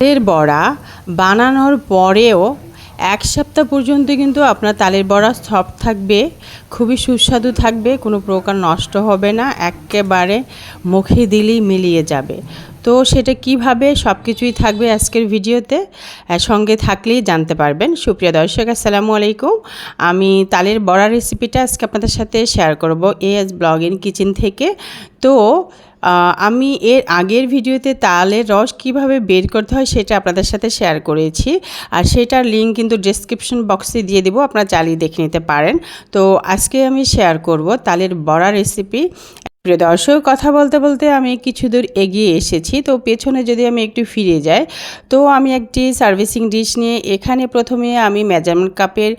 তালের বড়া বানানোর পরেও এক সপ্তাহ পর্যন্ত কিন্তু আপনার তালের বড়া সফট থাকবে, খুবই সুস্বাদু থাকবে, কোনো প্রকার নষ্ট হবে না, একেবারে মুখে দিলেই মিলিয়ে যাবে। তো সেটা কীভাবে সব কিছুই থাকবে আজকের ভিডিওতে সঙ্গে থাকলেই জানতে পারবেন। সুপ্রিয় দর্শক, আসসালামু আলাইকুম। আমি তালের বড়া রেসিপিটা আজকে আপনাদের সাথে শেয়ার করব এএস ব্লগ ইন কিচেন থেকে। তো আমি এর আগের ভিডিওতে তালের রস কীভাবে বের করতে হয় সেটা আপনাদের সাথে শেয়ার করেছি। আর সেটার লিঙ্ক কিন্তু ডিসক্রিপশন বক্সে দিয়ে দেবো, আপনারা চালিয়ে দেখে নিতে পারেন। তো আজকে আমি শেয়ার করব তালের বড়া রেসিপি প্রিয় দর্শক, কথা বলতে বলতে আমি কিছু দূর এগিয়ে এসেছি। তো পেছনে যদি আমি একটু ফিরে যাই, তো আমি একটি সার্ভিসিং ডিশ নিয়ে এখানে প্রথমে আমি মেজারমেন্ট কাপের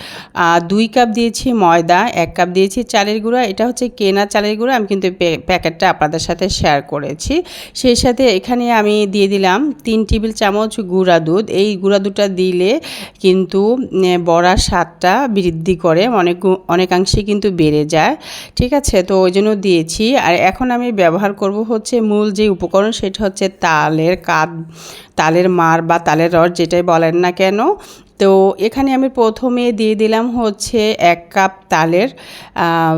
দুই কাপ দিয়েছি ময়দা, এক কাপ দিয়েছি চালের গুঁড়া। এটা হচ্ছে কেনা চালের গুঁড়া। আমি কিন্তু প্যাকেটটা আপনাদের সাথে শেয়ার করেছি। সেই সাথে এখানে আমি দিয়ে দিলাম তিন টেবিল চামচ গুঁড়া দুধ। এই গুঁড়া দুধটা দিলে কিন্তু বড়ার স্বাদটা বৃদ্ধি করে, অনেক, অনেকাংশে কিন্তু বেড়ে যায়। ঠিক আছে? তো ওই জন্য দিয়েছি। আর এখন আমি ব্যবহার করব হচ্ছে মূল যে উপকরণ সেটা হচ্ছে তালের কাদ, তালের মার বা তালের রস যেটাই বলেন না কেন। তো এখানে আমি প্রথমে দিয়ে দিলাম হচ্ছে এক কাপ তালের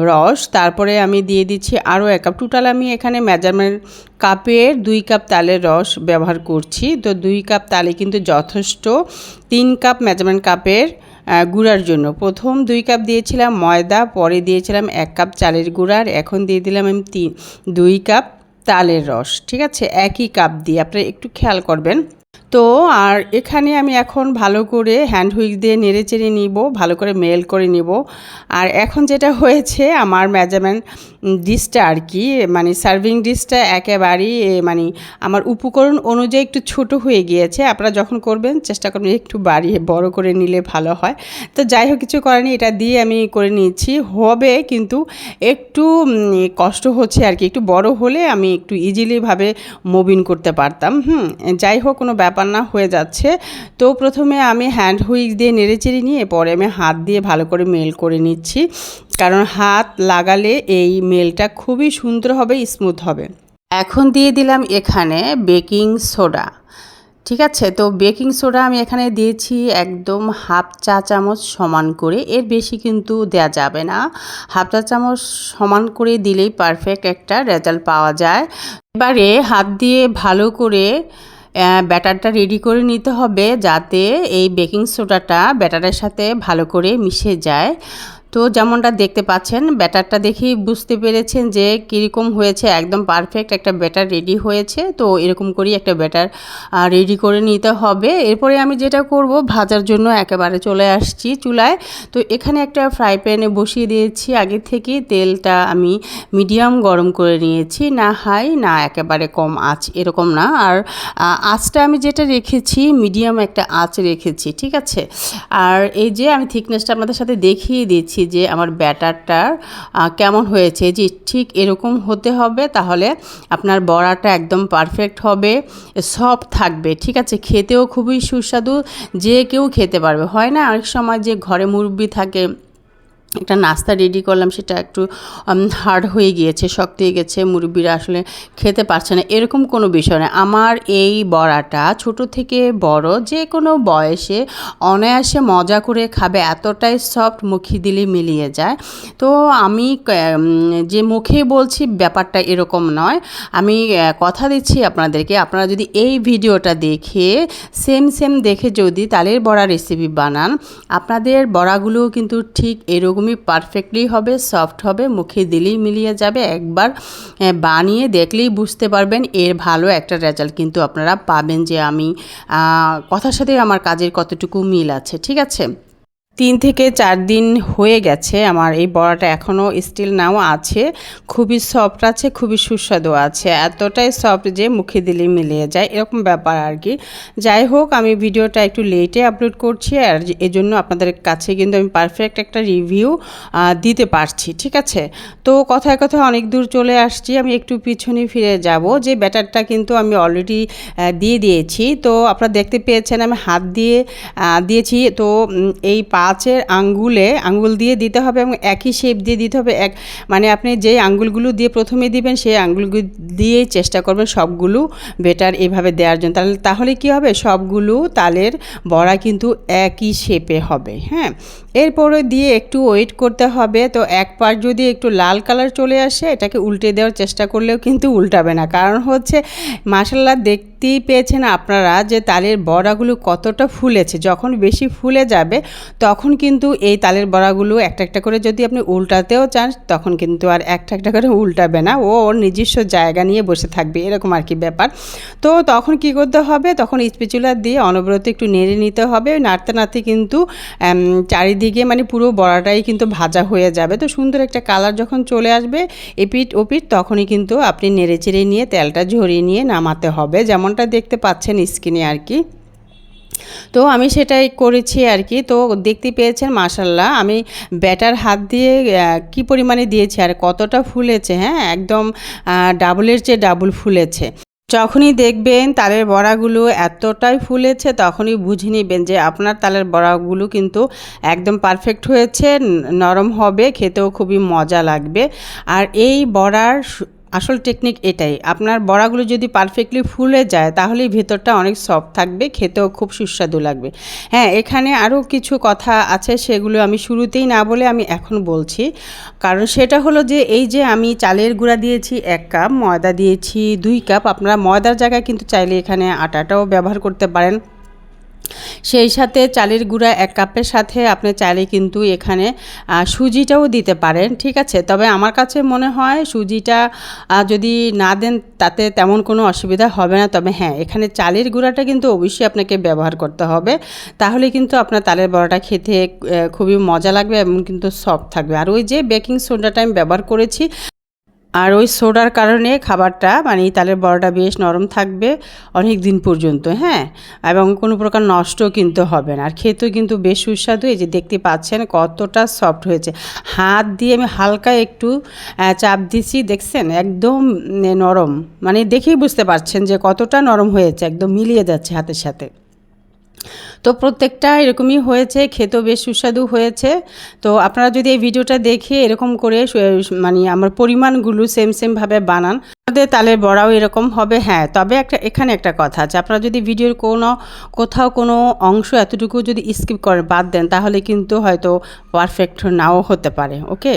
রস। তারপরে আমি দিয়ে দিচ্ছি আরও এক কাপ। টোটাল আমি এখানে মেজারমেন্ট কাপের দুই কাপ তালের রস ব্যবহার করছি। তো দুই কাপ তালে কিন্তু যথেষ্ট। তিন কাপ মেজারমেন্ট কাপের গুঁড়ার জন্য। প্রথম দুই কাপ দিয়েছিলাম ময়দা, পরে দিয়েছিলাম এক কাপ চালের গুঁড়া আর এখন দিয়ে দিলাম আমি তিন দুই কাপ তালের রস। ঠিক আছে? একই কাপ দিয়ে। আপনারা একটু খেয়াল করবেন। তো আর এখানে আমি এখন ভালো করে হ্যান্ড হুইক দিয়ে নেড়ে চেড়ে নিব, ভালো করে মেল করে নিব। আর এখন যেটা হয়েছে, আমার মেজারমেন্ট ডিশটা আর কি মানে সার্ভিং ডিশটা একেবারেই মানে আমার উপকরণ অনুযায়ী একটু ছোট হয়ে গিয়েছে। আপনারা যখন করবেন, চেষ্টা করবেন একটু বাড়িয়ে, বড় করে নিলে ভালো হয়। তো যাই হোক, কিছু করেনি এটা দিয়ে আমি করে নিয়েছি হবে কিন্তু একটু কষ্ট হচ্ছে আর কি, একটু বড় হলে আমি একটু ইজিলিভাবে মুভিং করতে পারতাম। হুম, যাই হোক, কোনো ব্যাপার না হয়ে যাচ্ছে। তো প্রথমে আমি হ্যান্ড হুইক দিয়ে নেড়েচেড়ে নিয়ে পরে আমি হাত দিয়ে ভালো করে মেল করে নিচ্ছি। কারণ হাত লাগালে এই মেলটা খুবই সুন্দর হবে স্মুথ হবে। এখন দিয়ে দিলাম এখানে বেকিং সোডা ঠিক আছে? তো বেকিং সোডা আমি এখানে দিয়েছি একদম হাফ চা চামচ সমান করে। এর বেশি কিন্তু দেয়া যাবে না। হাফ চা চামচ সমান করে দিলেই পারফেক্ট একটা রেজাল্ট পাওয়া যায়। এবারে হাত দিয়ে ভালো করে ব্যাটারটা রেডি করে নিতে হবে যাতে এই বেকিং সোডাটা ব্যাটারের সাথে ভালো করে মিশে যায়। তো যেমনটা দেখতে পাচ্ছেন, ব্যাটারটা দেখেই বুঝতে পেরেছেন যে কীরকম হয়েছে, একদম পারফেক্ট একটা ব্যাটার রেডি হয়েছে। তো এরকম করেই একটা ব্যাটার রেডি করে নিতে হবে। এরপরে আমি যেটা করব, ভাজার জন্য একেবারে চলে আসছি চুলায়। তো এখানে একটা ফ্রাই প্যানে বসিয়ে দিয়েছি। আগে থেকে তেলটা আমি মিডিয়াম গরম করে নিয়েছি। না হাই না একেবারে কম আঁচ, এরকম না। আর আঁচটা আমি যেটা রেখেছি মিডিয়াম একটা আঁচ রেখেছি, ঠিক আছে? আর এই যে আমি থিকনেসটা আপনাদের সাথে দেখিয়ে দিচ্ছি যে আমার ব্যাটারটা কেমন হয়েছে? যে ঠিক এরকম হতে হবে, তাহলে আপনার বড়াটা একদম পারফেক্ট হবে সফট থাকবে, ঠিক আছে? খেতেও খুবই সুস্বাদু, যে কেউ খেতে পারবে। হয় না, অনেক সময় যে ঘরে মুরব্বি থাকে একটা নাস্তা রেডি করলাম, সেটা একটু হার্ড হয়ে গিয়েছে, শক্ত হয়ে গেছে, মুরব্বীরা আসলে খেতে পারছে না, এরকম কোনো বিষয় না আমার এই বড়াটা ছোট থেকে বড় যে কোনো বয়সে অনায়াসে মজা করে খাবে, এতটাই সফট মুখে দিলে মিলিয়ে যায়। তো আমি যে মুখে বলছি ব্যাপারটা এরকম নয়। আমি কথা দিচ্ছি আপনাদেরকে, আপনারা যদি এই ভিডিওটা দেখে সেম সেম দেখে যদি তালের বড়া রেসিপি বানান, আপনাদের বড়াগুলোও কিন্তু ঠিক এরকমই পারফেক্টলি হবে সফট হবে, মুখে দিলেই মিলিয়ে যাবে। একবার বানিয়ে দেখলেই বুঝতে পারবেন এর ভালো একটা রেজাল্ট কিন্তু আপনারা পাবেন যে আমি কথার সাথে আমার কাজের কতটুকু মিল আছে, ঠিক আছে? তিন থেকে চার দিন হয়ে গেছে, আমার এই বড়াটা এখনও স্টিল নাও আছে। খুবই সফট আছে, খুবই সুস্বাদু আছে। এতটাই সফট যে মুখে দিলে মিলিয়ে যায়, এরকম ব্যাপার আর কি। যাই হোক, আমি ভিডিওটা একটু লেটে আপলোড করছি আর এজন্য আপনাদের কাছে কিন্তু আমি পারফেক্ট একটা রিভিউ দিতে পারছি, ঠিক আছে? তো কথায় কথায় অনেক দূর চলে আসছি, আমি একটু পিছনে ফিরে যাব। যে ব্যাটারটা কিন্তু আমি অলরেডি দিয়ে দিয়েছি। তো আপনারা দেখতে পেয়েছেন আমি হাত দিয়ে দিয়েছি। তো এই পা কাচের আঙ্গুলে, আঙ্গুল দিয়ে দিতে হবে এবং একই শেপ দিয়ে দিতে হবে। এক মানে আপনি যেই আঙ্গুলগুলো দিয়ে প্রথমে দিবেন, সেই আঙ্গুলগুলো দিয়েই চেষ্টা করবেন সবগুলো বেটার এভাবে দেওয়ার জন্য। তাহলে তাহলে কী হবে? সবগুলো তালের বড়া কিন্তু একই শেপে হবে হ্যাঁ? এরপরে দিয়ে একটু ওয়েট করতে হবে। তো এক পাশ যদি একটু লাল কালার চলে আসে, এটাকে উল্টে দেওয়ার চেষ্টা করলেও কিন্তু উল্টাবে না। কারণ হচ্ছে মাসাল্লা দেখতেই পেয়েছেন আপনারা যে তালের বড়াগুলো কতটা ফুলেছে। যখন বেশি ফুলে যাবে, তখন কিন্তু এই তালের বড়াগুলো একটা একটা করে যদি আপনি উল্টাতেও চান, তখন কিন্তু আর একটা একটা করে উল্টাবে না। ও ওর নিজস্ব জায়গা নিয়ে বসে থাকবে, এরকম আর কি ব্যাপার। তো তখন কি করতে হবে? তখন স্পেচুলা দিয়ে অনবরত একটু নেড়ে নিতে হবে। নাড়তে নাড়তে কিন্তু চারিদিকে মানে পুরো বড়াটাই কিন্তু ভাজা হয়ে যাবে। তো সুন্দর একটা কালার যখন চলে আসবে এপিট ওপিট তখনই কিন্তু আপনি নেড়ে চেড়ে নিয়ে তেলটা ঝরিয়ে নিয়ে নামাতে হবে। যেমনটা দেখতে পাচ্ছেন স্কিনে আর কি। তো আমি সেটাই করেছি আর কি। তো দেখতে পেয়েছেন মাশাল্লাহ আমি ব্যাটার হাত দিয়ে কি পরিমাণে দিয়েছি আর কতটা ফুলেছে হ্যাঁ? একদম ডাবলের চেয়ে ডাবল ফুলেছে। যখনই দেখবেন তালের বড়াগুলো এতটাই ফুলেছে, তখনই বুঝে নেবেন যে আপনার তালের বড়াগুলো কিন্তু একদম পারফেক্ট হয়েছে, নরম হবে, খেতেও খুবই মজা লাগবে। আর এই বড়ার আসল টেকনিক এটাই। আপনার বড়াগুলো যদি পারফেক্টলি ফুলে যায়, তাহলেই ভেতরটা অনেক সফট থাকবে, খেতেও খুব সুস্বাদু লাগবে। হ্যাঁ এখানে আরও কিছু কথা আছে, সেগুলো আমি শুরুতেই না বলে আমি এখন বলছি। কারণ সেটা হলো যে, এই যে আমি চালের গুঁড়া দিয়েছি এক কাপ, ময়দা দিয়েছি দুই কাপ, আপনারা ময়দার জায়গায় কিন্তু চাইলে এখানে আটাটাও ব্যবহার করতে পারেন। সেই সাথে চালের গুঁড়া এক কাপের সাথে আপনি চাইলে কিন্তু এখানে সুজিটাও দিতে পারেন, ঠিক আছে? তবে আমার কাছে মনে হয় সুজিটা যদি না দেন তাতে তেমন কোনো অসুবিধা হবে না। তবে হ্যাঁ এখানে চালের গুঁড়াটা কিন্তু অবশ্যই আপনাকে ব্যবহার করতে হবে। তাহলে কিন্তু আপনার তালের বড়াটা খেতে খুবই মজা লাগবে এবং কিন্তু সফট থাকবে। আর ওই যে বেকিং সোডাটা আমি ব্যবহার করেছি আর ওই সোডার কারণে খাবারটা মানে তালের বড়াটা বেশ নরম থাকবে অনেক দিন পর্যন্ত হ্যাঁ? এবং কোনো প্রকার নষ্ট কিন্তু হবে না। আর খেতেও কিন্তু বেশ সুস্বাদু, এই যে দেখতে পাচ্ছেন কতটা সফট হয়েছে। হাত দিয়ে আমি হালকা একটু চাপ দিছি দেখছেন? একদম নরম। মানে দেখেই বুঝতে পারছেন যে কতটা নরম হয়েছে, একদম মিলিয়ে যাচ্ছে হাতের সাথে। তো প্রত্যেকটা এরকমই হয়েছে, খেতেও বেশ সুস্বাদু হয়েছে। তো আপনারা যদি এই ভিডিওটা দেখে এরকম করে মানে আমার পরিমাণগুলো সেম সেমভাবে বানান, আমাদের তালের বড়াও এরকম হবে হ্যাঁ। তবে একটা, এখানে একটা কথা আছে, আপনারা যদি ভিডিওর কোনো, কোথাও কোনো অংশ এতটুকু যদি স্কিপ করে বাদ দেন, তাহলে কিন্তু হয়তো পারফেক্ট নাও হতে পারে ওকে